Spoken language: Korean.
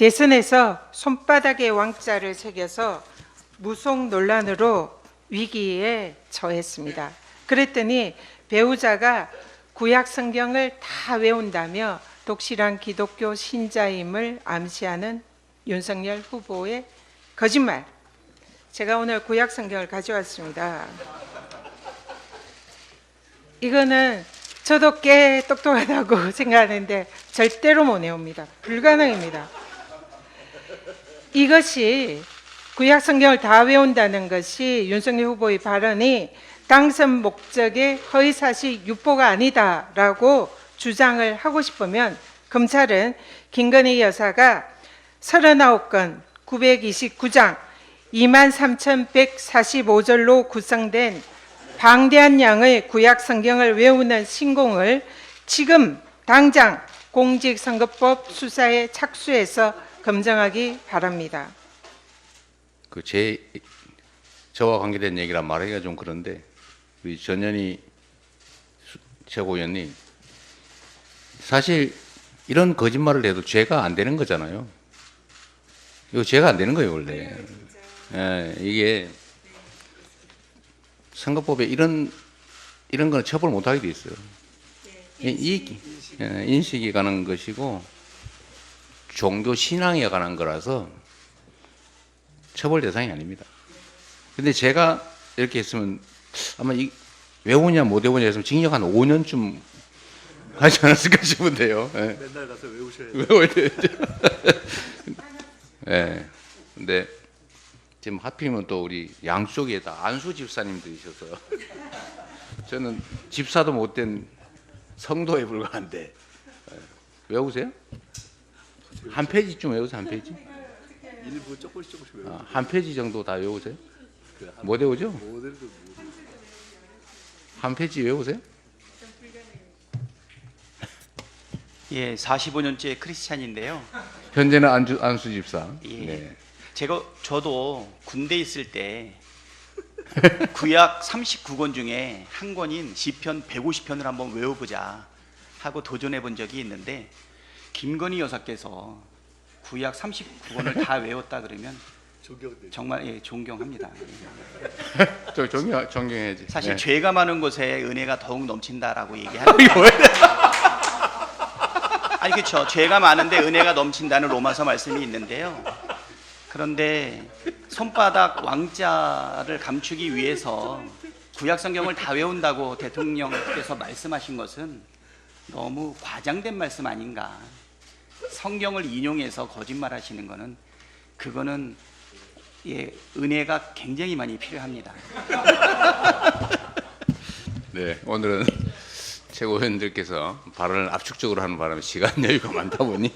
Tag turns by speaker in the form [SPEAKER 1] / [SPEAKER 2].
[SPEAKER 1] 대선에서 손바닥에 왕자를 새겨서 무속 논란으로 위기에 처했습니다. 그랬더니 배우자가 구약 성경을 다 외운다며 독실한 기독교 신자임을 암시하는 윤석열 후보의 거짓말. 제가 오늘 구약 성경을 가져왔습니다. 이거는 저도 꽤 똑똑하다고 생각하는데 절대로 못 외웁니다. 불가능입니다. 이것이 구약 성경을 다 외운다는 것이 윤석열 후보의 발언이 당선 목적의 허위 사실 유포가 아니다라고 주장을 하고 싶으면 검찰은 김건희 여사가 39건 929장 23,145절로 구성된 방대한 양의 구약 성경을 외우는 신공을 지금 당장 공직선거법 수사에 착수해서 검증하기 바랍니다.
[SPEAKER 2] 그 제 저와 관계된 얘기라 말하기가 좀 그런데 우리 전현희 수- 최고위원님 사실 이런 거짓말을 해도 죄가 안 되는 거잖아요. 이거 죄가 안 되는 거예요 원래. 예, 이게 선거법에 이런 이런 거는 처벌 못 하게 돼 있어요. 이, 이 예, 인식이 가는 것이고 종교 신앙에 관한 거라서 처벌 대상이 아닙니다. 근데 제가 이렇게 했으면 아마 이 외우냐 못 외우냐 했으면 징역 한 5년쯤 하지 않았을까 싶은데요. 예.
[SPEAKER 3] 맨날 가서 외우셔야
[SPEAKER 2] 외워야 되죠. 예. 근데 지금 하필이면 또 우리 양쪽에 다 안수 집사님들이셔서 저는 집사도 못 된 성도에 불과한데 예. 외우세요? 한 페이지쯤 외우세요 한 페이지?
[SPEAKER 3] 일부 조금씩 조금씩 외우고
[SPEAKER 2] 아, 한 페이지 정도 다 외우세요?
[SPEAKER 3] 그 한-
[SPEAKER 2] 못 외우죠? 뭐한 페이지 외우세요?
[SPEAKER 4] 예, 45년째 크리스찬인데요.
[SPEAKER 2] 현재는 안주, 안수 집사.
[SPEAKER 4] 예.
[SPEAKER 2] 네.
[SPEAKER 4] 제가 저도 군대 있을 때 구약 39권 중에 한 권인 시편 150편을 한번 외워보자 하고 도전해 본 적이 있는데 김건희 여사께서 구약 39권을 다 외웠다 그러면. 정말 예, 존경합니다.
[SPEAKER 2] 저 존경 존경해야지.
[SPEAKER 4] 사실
[SPEAKER 2] 네.
[SPEAKER 4] 죄가 많은 곳에 은혜가 더욱 넘친다라고 얘기하는 아니 그렇죠. 죄가 많은데 은혜가 넘친다는 로마서 말씀이 있는데요. 그런데 손바닥 왕자를 감추기 위해서 구약 성경을 다 외운다고 대통령께서 말씀하신 것은 너무 과장된 말씀 아닌가. 성경을 인용해서 거짓말 하시는 거는 그거는 예, 은혜가 굉장히 많이 필요합니다.
[SPEAKER 2] 네, 오늘은 최고위원들께서 발언을 압축적으로 하는 바람에 시간 여유가 많다 보니